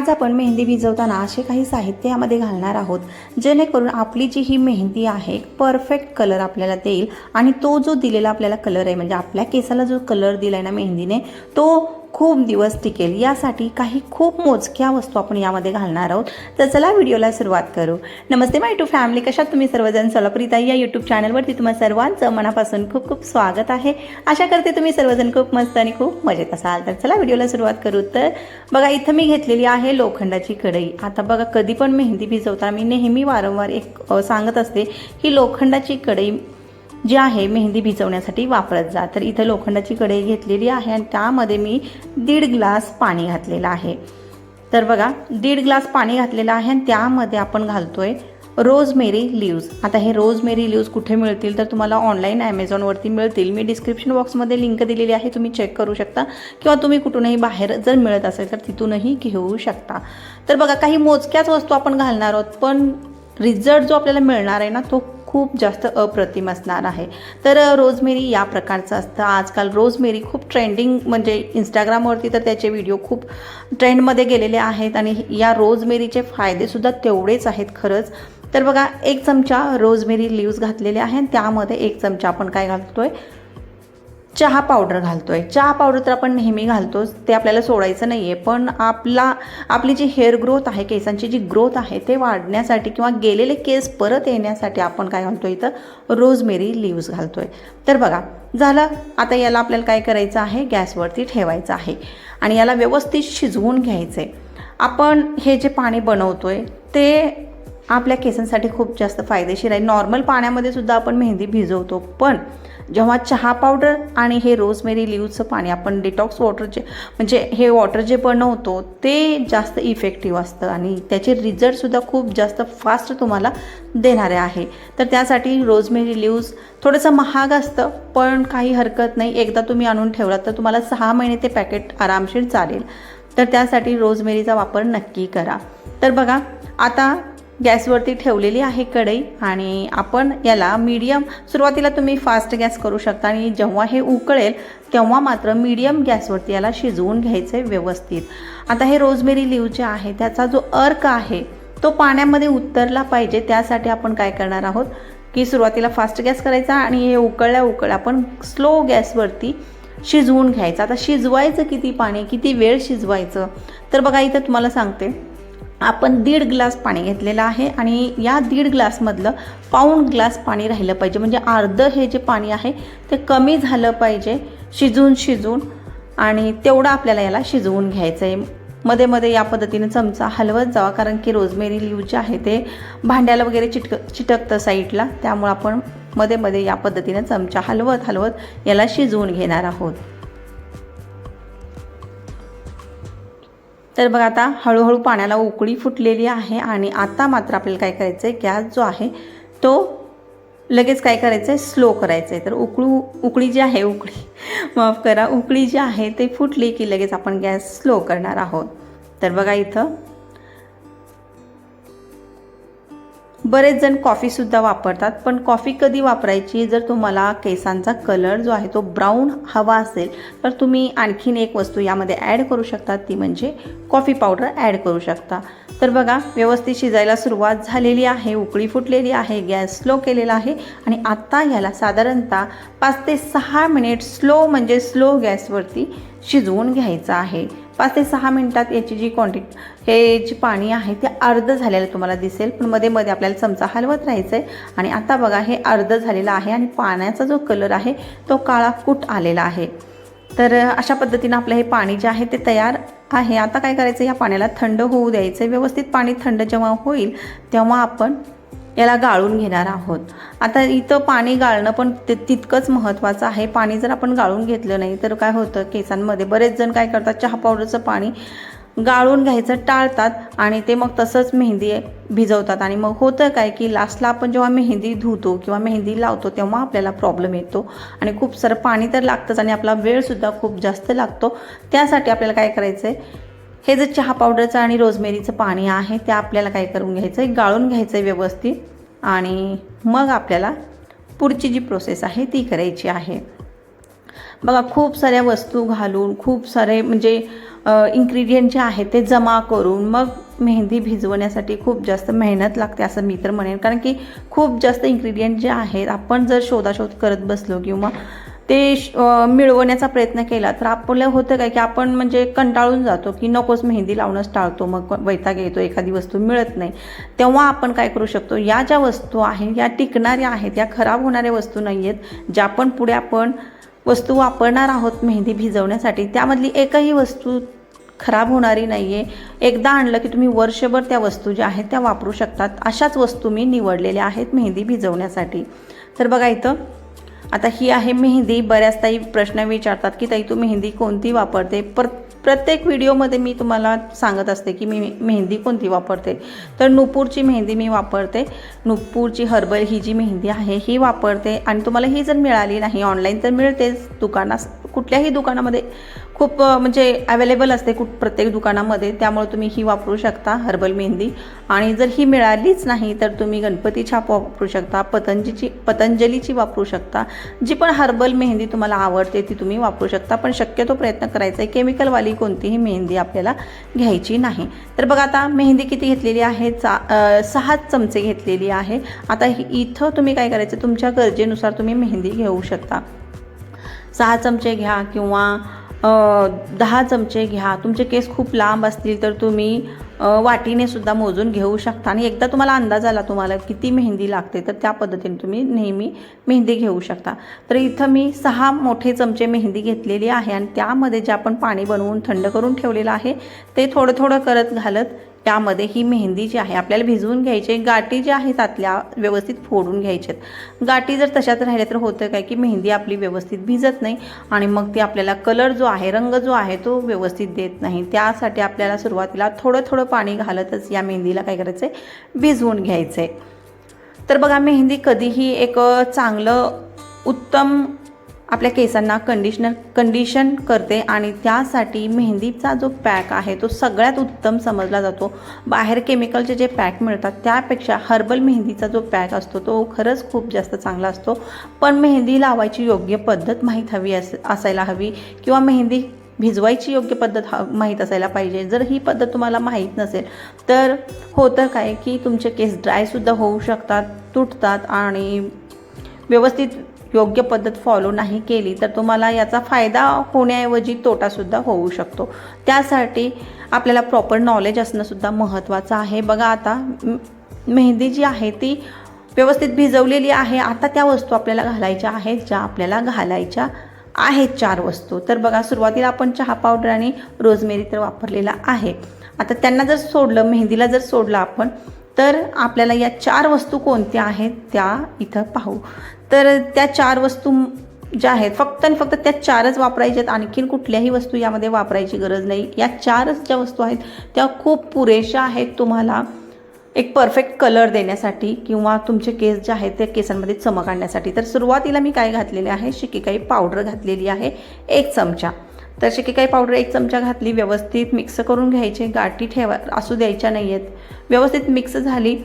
आज आपण मेहंदी भिजवताना असे काही साहित्य यामध्ये घालणार आहोत. जेणेकरून आपली जी ही मेहंदी आहे परफेक्ट कलर आपल्याला देईल. आणि तो जो दिलेला आपल्याला कलर आहे म्हणजे आपल्या केसाला जो कलर दिला आहे ना मेहंदीने तो खूप दिवस टिकेल. यासाठी काही खूप मोजक्या वस्तू आपण यामध्ये घालणार आहोत. तर चला व्हिडिओला सुरुवात करू. नमस्ते माय टू फॅमिली. कशात तुम्ही सर्वजण? सोलापुरीताई या यूट्यूब चॅनलवरती तुम्हा सर्वांचं मनापासून खूप खूप स्वागत आहे. आशा करते तुम्ही सर्वजण खूप मस्त आणि खूप मजेत असाल. तर चला व्हिडिओला सुरुवात करू. तर बघा इथं मी घेतलेली आहे लोखंडाची कढई. आता बघा कधी पण मेहंदी भिजवता मी नेहमी वारंवार एक सांगत असते की लोखंडाची कढई जी आहे मेहंदी भिजवण्यासाठी वापरत जा. तर इथं लोखंडाची कढई घेतलेली आहे आणि त्यामध्ये मी दीड ग्लास पाणी घातलेलं आहे. तर बघा दीड ग्लास पाणी घातलेलं आहे आणि त्यामध्ये आपण घालतोय रोजमेरी लिव्ज. आता हे रोजमेरी लिव्ज कुठे मिळतील तर तुम्हाला ऑनलाईन ॲमेझॉनवरती मिळतील. मी डिस्क्रिप्शन बॉक्समध्ये लिंक दिलेली आहे तुम्ही चेक करू शकता. किंवा तुम्ही कुठूनही बाहेर जर मिळत असेल तर तिथूनही घेऊ शकता. तर बघा काही मोजक्याच वस्तू आपण घालणार आहोत पण रिझल्ट जो आपल्याला मिळणार आहे ना तो खूप जास्त अप्रतिम असणार आहे. तर रोजमेरी या प्रकारचं असतं. आजकाल रोजमेरी खूप ट्रेंडिंग म्हणजे इंस्टाग्रामवरती तर त्याचे व्हिडिओ खूप ट्रेंडमध्ये गेलेले आहेत आणि या रोजमेरीचे फायदेसुद्धा तेवढेच आहेत खरंच. तर बघा एक चमचा रोजमेरी लिव्ज घातलेले आहे त्यामध्ये एक चमचा आपण काय घालतो आहे चहा पावडर घालतो आहे चहा पावडर तर आपण नेहमी घालतोच ते आपल्याला सोडायचं नाही आहे पण आपला आपली जी हेअर ग्रोथ आहे केसांची जी ग्रोथ आहे ते वाढण्यासाठी किंवा गेलेले केस परत येण्यासाठी आपण काय घालतो आहे इथं? रोजमेरी लिव्ज आहे तर बघा झालं. आता याला आपल्याला काय करायचं आहे? गॅसवरती ठेवायचं आहे. आणि याला व्यवस्थित शिजवून घ्यायचं आहे आपण हे जे पाणी बनवतो आहे ते आपल्या केसांसाठी खूप जास्त फायदेशीर आहे. नॉर्मल पाण्यामध्ये सुद्धा आपण मेहंदी भिजवतो पण जेव्हा चहा पावडर आणि हे रोजमेरी लिव्हचं पाणी आपण डिटॉक्स वॉटर जे म्हणजे हे वॉटर जे बनवतो ते जास्त इफेक्टिव्ह असतं आणि त्याचे रिझल्टसुद्धा खूप जास्त फास्ट तुम्हाला देणारे आहे. तर त्यासाठी रोजमेरी लिव्ज थोडंसं महाग असतं पण काही हरकत नाही. एकदा तुम्ही आणून ठेवलात तर तुम्हाला सहा महिने ते पॅकेट आरामशीर चालेल. तर त्यासाठी रोजमेरीचा वापर नक्की करा. तर बघा आता गॅसवरती ठेवलेली आहे कढई आणि आपण याला मीडियम सुरुवातीला तुम्ही फास्ट गॅस करू शकता आणि जेव्हा हे उकळेल तेव्हा मात्र मीडियम गॅसवरती याला शिजवून घ्यायचं आहे व्यवस्थित. आता हे रोजमेरी लिव जे आहे त्याचा जो अर्क आहे तो पाण्यामध्ये उतरला पाहिजे. त्यासाठी आपण काय करणार आहोत की सुरुवातीला फास्ट गॅस करायचा आणि हे उकळल्या उकळल्या आपण स्लो गॅसवरती शिजवून घ्यायचं. आता शिजवायचं किती पाणी किती वेळ शिजवायचं? तर बघा इथं तुम्हाला सांगते. आपण दीड ग्लास पाणी घेतलेलं आहे आणि या दीड ग्लासमधलं पाऊण ग्लास पाणी राहिलं पाहिजे. म्हणजे अर्धं हे जे पाणी आहे ते कमी झालं पाहिजे. शिजून शिजून आणि तेवढं आपल्याला याला शिजवून घ्यायचं आहे मध्ये मध्ये या पद्धतीने चमचा हलवत जावा कारण की रोजमेरी लिव जे आहे ते भांड्याला वगैरे चिटक चिटकतं साईडला. त्यामुळं आपण मध्ये मध्ये या पद्धतीने चमचा हलवत हलवत याला शिजवून घेणार आहोत. तर बघा आता हळूहळू पाण्याला उकळी फुटलेली आहे आणि आता मात्र आपल्याला काय करायचं आहे गॅस जो आहे तो लगेच काय करायचं आहे स्लो करायचं आहे तर उकळू उकळी जी आहे उकळी माफ करा उकळी जी आहे ते फुटली की लगेच आपण गॅस स्लो करणार आहोत. तर बघा इथं बरेच जण कॉफीसुद्धा वापरतात पण कॉफी कधी वापरायची? जर तुम्हाला केसांचा कलर जो आहे तो ब्राऊन हवा असेल तर तुम्ही आणखीन एक वस्तू यामध्ये ॲड करू शकता. ती म्हणजे कॉफी पावडर ॲड करू शकता. तर बघा व्यवस्थित शिजायला सुरुवात झालेली आहे उकळी फुटलेली आहे गॅस स्लो केलेला आहे आणि आत्ता ह्याला साधारणतः पाच ते सहा मिनिट स्लो म्हणजे स्लो गॅसवरती शिजवून घ्यायचं आहे. पाच ते सहा मिनटात याची जी क्वांटिटी हे जे पाणी आहे ते अर्ध झालेलं तुम्हाला दिसेल. पण मध्ये मध्ये आपल्याला चमचा हलवत राहायचं आहे आणि आता बघा हे अर्ध झालेलं आहे आणि पाण्याचा जो कलर आहे तो काळा कुट आलेला आहे. तर अशा पद्धतीनं आपलं हे पाणी जे आहे ते तयार आहे. आता काय करायचं? या पाण्याला थंड होऊ द्यायचं व्यवस्थित पाणी थंड जेव्हा होईल तेव्हा आपण याला गाळून घेणार आहोत. आता इथं पाणी गाळणं पण ते तितकंच महत्त्वाचं आहे. पाणी जर आपण गाळून घेतलं नाही तर काय होतं? केसांमध्ये बरेच जण काय करतात? चहा पावडरचं पाणी गाळून घ्यायचं टाळतात आणि ते मग तसंच मेहंदी भिजवतात. आणि मग होतं काय की लास्टला आपण जेव्हा मेहंदी धुतो किंवा मेहंदी लावतो तेव्हा आपल्याला प्रॉब्लेम येतो. आणि खूप सारं पाणी तर लागतंच आणि आपला वेळसुद्धा खूप जास्त लागतो. त्यासाठी आपल्याला काय करायचं आहे हे जे चहा पावडरचं आणि रोजमेरीचं पाणी आहे ते आपल्याला काय करून घ्यायचं आहे गाळून घ्यायचं आहे व्यवस्थित. आणि मग आपल्याला पुढची जी प्रोसेस आहे ती करायची आहे. बघा खूप साऱ्या वस्तू घालून खूप सारे म्हणजे इन्ग्रेडियंट जे आहेत ते जमा करून मग मेहंदी भिजवण्यासाठी खूप जास्त मेहनत लागते असं मी तर म्हणेन. कारण की खूप जास्त इन्ग्रेडियंट जे आहेत आपण जर शोधाशोध करत बसलो किंवा ते श- मिळवण्याचा प्रयत्न केला. तर आपलं होतं काय की आपण म्हणजे कंटाळून जातो की नकोच मेहंदी लावणंच टाळतो मग वैताग येतो एखादी वस्तू मिळत नाही. तेव्हा आपण काय करू शकतो या ज्या वस्तू आहेत या टिकणाऱ्या आहेत या खराब होणाऱ्या वस्तू नाही आहेत ज्या पण पुढे आपण वस्तू वापरणार आहोत मेहंदी भिजवण्यासाठी त्यामधली एकही वस्तू खराब होणारी नाही आहे एकदा आणलं की तुम्ही वर्षभर त्या वस्तू ज्या आहेत त्या वापरू शकतात. अशाच वस्तू मी निवडलेल्या आहेत मेहंदी भिजवण्यासाठी. तर बघा इथं आता ही आहे मेहंदी. बऱ्याच ताई प्रश्न विचारतात की ताई तू मेहंदी कोणती वापरते? पर प्रत्येक व्हिडिओमध्ये मी तुम्हाला सांगत असते की मी मेहंदी कोणती वापरते? तर नुपूरची मेहंदी मी वापरते. नुपूरची हर्बल ही जी मेहंदी आहे ही वापरते. आणि तुम्हाला ही जर मिळाली नाही ऑनलाईन तर मिळतेच. दुकानास कुठल्याही दुकानामध्ये खूप म्हणजे अवेलेबल असते कुठ प्रत्येक दुकानामध्ये. त्यामुळे तुम्ही ही वापरू शकता हर्बल मेहंदी. आणि जर ही मिळालीच नाही तर तुम्ही गणपती छाप वापरू शकता पतंजीची पतंजलीची वापरू शकता. जी पण हर्बल मेहंदी तुम्हाला आवडते ती तुम्ही वापरू शकता. पण शक्यतो प्रयत्न करायचा आहे केमिकलवाली कोणतीही मेहंदी आपल्याला घ्यायची नाही. तर बघा आता मेहंदी किती घेतलेली आहे? चा सहा चमचे घेतलेली आहे. आता इथं तुम्ही काय करायचं तुमच्या गरजेनुसार तुम्ही मेहंदी घेऊ शकता. सहा चमचे घ्या किंवा दहा चमचे घ्या. तुमचे केस खूप लांब असतील तर तुम्ही वाटीने सुद्धा मोजून घेऊ शकता. आणि एकदा तुम्हाला अंदाज आला तुम्हाला किती मेहंदी लागते तर त्या पद्धतीने तुम्ही नेहमी मेहंदी घेऊ शकता. तर इथं मी सहा मोठे चमचे मेहंदी घेतलेली आहे आणि त्यामध्ये जे आपण पाणी बनवून थंड करून ठेवलेलं आहे ते थोडं थोडं करत घालत त्यामध्ये ही मेहंदी जी आहे आपल्याला भिजवून घ्यायची आहे. गाठी ज्या आहेत आतल्या व्यवस्थित फोडून घ्यायच्यात. गाठी जर तशाच राहिल्या तर होतं काय की मेहंदी आपली व्यवस्थित भिजत नाही आणि मग ती आपल्याला कलर जो आहे रंग जो आहे तो व्यवस्थित देत नाही. त्यासाठी आपल्याला सुरुवातीला थोडं थोडं पाणी घालतच या मेहंदीला काय करायचं आहे भिजवून घ्यायचं आहे तर बघा मेहंदी कधीही एक चांगलं उत्तम आपल्या केसांना कंडिशनर कंडिशन करते आणि त्यासाठी मेहंदीचा जो पॅक आहे तो सगळ्यात उत्तम समजला जातो. बाहेर केमिकलचे जे पॅक मिळतात त्यापेक्षा हर्बल मेहंदीचा जो पॅक असतो तो खरंच खूप जास्त चांगला असतो. पण मेहंदी लावायची योग्य पद्धत माहीत हवी अस असायला हवी किंवा मेहंदी भिजवायची योग्य पद्धत हा माहीत असायला पाहिजे. जर ही पद्धत तुम्हाला माहीत नसेल तर होतं काय की तुमचे केस ड्रायसुद्धा होऊ शकतात तुटतात आणि व्यवस्थित योग्य पद्धत फॉलो नाही केली तर तुम्हाला याचा फायदा होण्याऐवजी तोटासुद्धा होऊ शकतो. त्यासाठी आपल्याला प्रॉपर नॉलेज असणंसुद्धा महत्त्वाचं आहे. बघा आता मेहंदी जी आहे ती व्यवस्थित भिजवलेली आहे. आता त्या वस्तू आपल्याला घालायच्या आहेत ज्या आपल्याला घालायच्या आहेत चार वस्तू. तर बघा सुरुवातीला आपण चहा पावडर आणि रोजमेरी तर वापरलेला आहे. आता त्यांना जर सोडलं मेहंदीला जर सोडलं आपण तर आपल्याला या चार वस्तू कोणत्या आहेत त्या इथं पाहू. तर त्या चार वस्तू ज्या आहेत फक्त आणि फक्त त्या चारच वापरायच्या आहेत आणखीन कुठल्याही वस्तू यामध्ये वापरायची गरज नाही. या चारच ज्या वस्तू आहेत त्या खूप पुरेशा आहेत तुम्हाला एक परफेक्ट कलर देण्यासाठी किंवा तुमचे केस जे आहेत ते केसांमध्ये चमक आणण्यासाठी. तर सुरुवातीला मी काय घातलेले आहे शिकेकाई पावडर घातलेली आहे एक चमचा. तर शिकेकाई पावडर एक चमचा घातली व्यवस्थित मिक्स करून घ्यायचे. गाठी ठेवा असू द्यायच्या नाही आहेत व्यवस्थित मिक्स झाली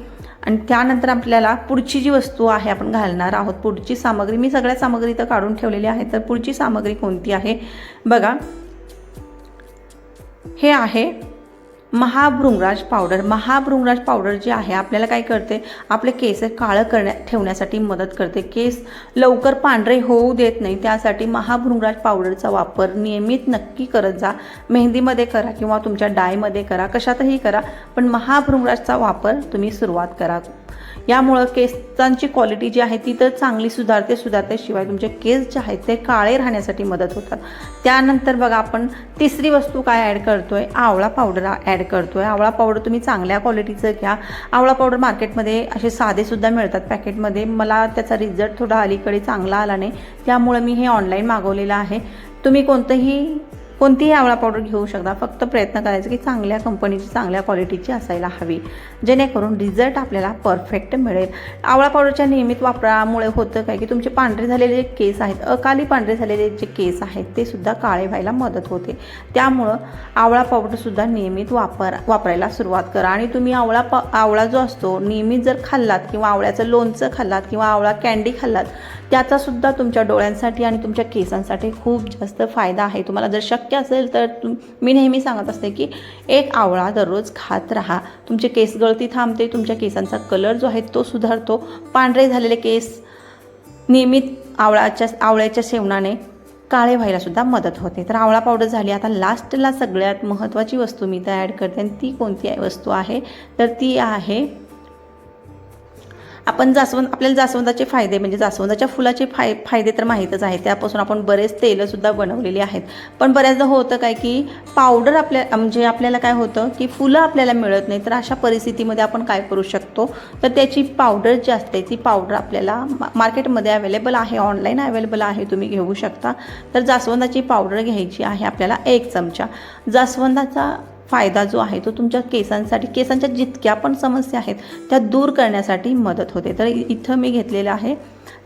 आणि त्यानंतर आपल्याला पुढची जी वस्तू आहे आपण घालणार आहोत पुढची सामग्री मी सगळ्या सामग्री इथं काढून ठेवलेली आहे तर पुढची सामग्री कोणती आहे? बघा. हे आहे महाभृंगराज पावडर. महाभृंगराज पावडर जे आहे आपल्याला काय करते? आपले केस काळं करण्या ठेवण्यासाठी मदत करते. केस लवकर पांढरे होऊ देत नाही. त्यासाठी महाभृंगराज पावडरचा वापर नियमित नक्की करत जा. मेहंदीमध्ये करा किंवा तुमच्या डायमध्ये करा. कशातही करा पण महाभृंगराजचा वापर तुम्ही सुरुवात करा. यामुळं केसांची क्वालिटी जी आहे ती तर चांगली सुधारते सुधारते शिवाय तुमचे केस जे आहेत ते काळे राहण्यासाठी मदत होतात. त्यानंतर बघा आपण तिसरी वस्तू काय ॲड करतो आहे आवळा पावडर ॲड करतो आहे आवळा पावडर तुम्ही चांगल्या क्वालिटीचं घ्या. आवळा पावडर मार्केटमध्ये असे साधेसुद्धा मिळतात पॅकेटमध्ये मला त्याचा रिझल्ट थोडा अलीकडे चांगला आला नाही. त्यामुळे मी हे ऑनलाईन मागवलेलं आहे. तुम्ही कोणतंही कोणतीही आवळा पावडर घेऊ शकता. फक्त प्रयत्न करायचा की चांगल्या कंपनीची चांगल्या क्वालिटीची असायला हवी. जेणेकरून रिझल्ट आपल्याला परफेक्ट मिळेल. आवळा पावडरच्या नियमित वापरामुळे होतं काय की तुमचे पांढरे झालेले जे केस आहेत अकाली पांढरे झालेले जे केस आहेत ते सुद्धा काळे व्हायला मदत होते. त्यामुळं आवळा पावडरसुद्धा नियमित वापर वापरायला सुरुवात करा. आणि तुम्ही आवळा पा आवळा जो असतो नियमित जर खाल्लात किंवा आवळ्याचं लोणचं खाल्लात किंवा आवळा कॅन्डी खाल्लात त्याचासुद्धा तुमच्या डोळ्यांसाठी आणि तुमच्या केसांसाठी खूप जास्त फायदा आहे. तुम्हाला जर शक्य शक्य असेल तर तुम मी नेहमी सांगत असते की एक आवळा दररोज खात राहा. तुमचे केस गळती थांबते तुमच्या केसांचा कलर जो आहे तो सुधारतो. पांढरे झालेले केस नियमित आवळाच्या आवळ्याच्या सेवनाने काळे व्हायलासुद्धा मदत होते. तर आवळा पावडर झाली आता लास्टला सगळ्यात महत्त्वाची वस्तू मी तर ॲड करते आणि ती कोणती वस्तू आहे. तर ती आहे आपण जास्वंद आपल्याला जास्वंदाचे फायदे म्हणजे जास्वंदाच्या फुलाचे फाय फायदे तर माहीतच आहेत. त्यापासून आपण बरेच तेलंसुद्धा बनवलेली आहेत. पण बऱ्याचदा होतं काय की पावडर आपल्या म्हणजे आपल्याला काय होतं की फुलं आपल्याला मिळत नाही. तर अशा परिस्थितीमध्ये आपण काय करू शकतो? तर त्याची पावडर जी असते ती पावडर आपल्याला मा- मार्केटमध्ये अवेलेबल आहे. ऑनलाईन अवेलेबल आहे तुम्ही घेऊ शकता. तर जास्वंदाची पावडर घ्यायची आहे आपल्याला एक चमचा. जास्वंदाचा फायदा जो आहे तो तुमच्या केसांसाठी केसांच्या जितक्या पण समस्या आहेत त्या दूर करण्यासाठी मदत होते. तर इथं मी घेतलेलं आहे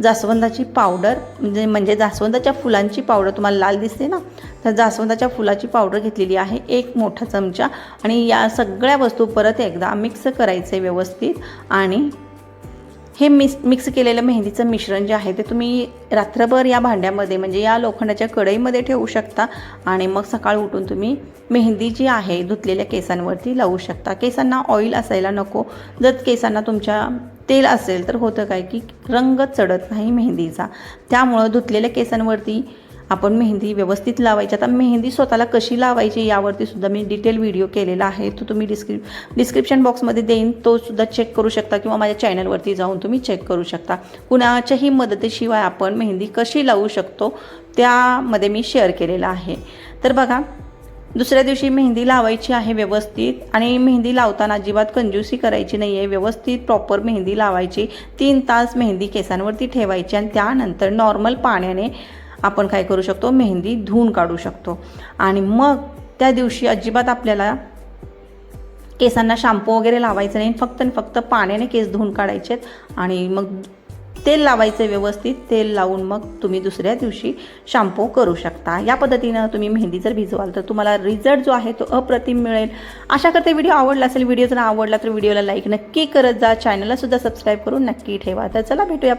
जास्वंदाची पावडर म्हणजे म्हणजे जास्वंदाच्या फुलांची पावडर तुम्हाला लाल दिसते ना? तर जास्वंदाच्या फुलाची पावडर घेतलेली आहे एक मोठा चमचा. आणि या सगळ्या वस्तू परत एकदा मिक्स करायचे व्यवस्थित आणि हे मिस मिक्स केलेलं मेहंदीचं मिश्रण जे आहे ते तुम्ही रात्रभर या भांड्यामध्ये म्हणजे या लोखंडाच्या कढईमध्ये ठेवू शकता आणि मग सकाळ उठून तुम्ही मेहंदी जी आहे धुतलेल्या केसांवरती लावू शकता. केसांना ऑइल असायला नको. जर केसांना तुमच्या तेल असेल तर होतं काय की रंग चढत नाही मेहंदीचा. त्यामुळं धुतलेल्या केसांवरती आपण मेहंदी व्यवस्थित लावायची. आता मेहंदी स्वतःला कशी लावायची यावरती सुद्धा मी डिटेल व्हिडिओ केलेला आहे. तो तुम्ही डिस्क्रिप डिस्क्रिप्शन बॉक्समध्ये देईन. तो सुद्धा चेक करू शकता किंवा माझ्या चॅनलवरती जाऊन तुम्ही चेक करू शकता. कुणाच्याही मदतीशिवाय आपण मेहंदी कशी लावू शकतो त्यामध्ये मी शेअर केलेलं आहे. तर बघा दुसऱ्या दिवशी मेहंदी लावायची आहे व्यवस्थित आणि मेहंदी लावताना अजिबात कंजूसी करायची नाही आहे व्यवस्थित प्रॉपर मेहंदी लावायची. तीन तास मेहंदी केसांवरती ठेवायची आणि त्यानंतर नॉर्मल पाण्याने आपण काय करू शकतो? मेहंदी धुवून काढू शकतो. आणि मग त्या दिवशी अजिबात आपल्याला केसांना शॅम्पू वगैरे लावायचं नाही. फक्त आणि फक्त पाण्याने केस धुवून काढायचे आणि मग तेल लावायचं व्यवस्थित. तेल लावून मग तुम्ही दुसऱ्या दिवशी शॅम्पू करू शकता. या पद्धतीनं तुम्ही मेहंदी जर भिजवाल तर तुम्हाला रिझल्ट जो आहे तो अप्रतिम मिळेल. अशा करते व्हिडिओ आवडला असेल व्हिडिओ जर आवडला तर व्हिडिओला लाईक नक्की करत जा. चॅनलला सुद्धा सबस्क्राईब करून नक्की ठेवा. तर चला भेटूया.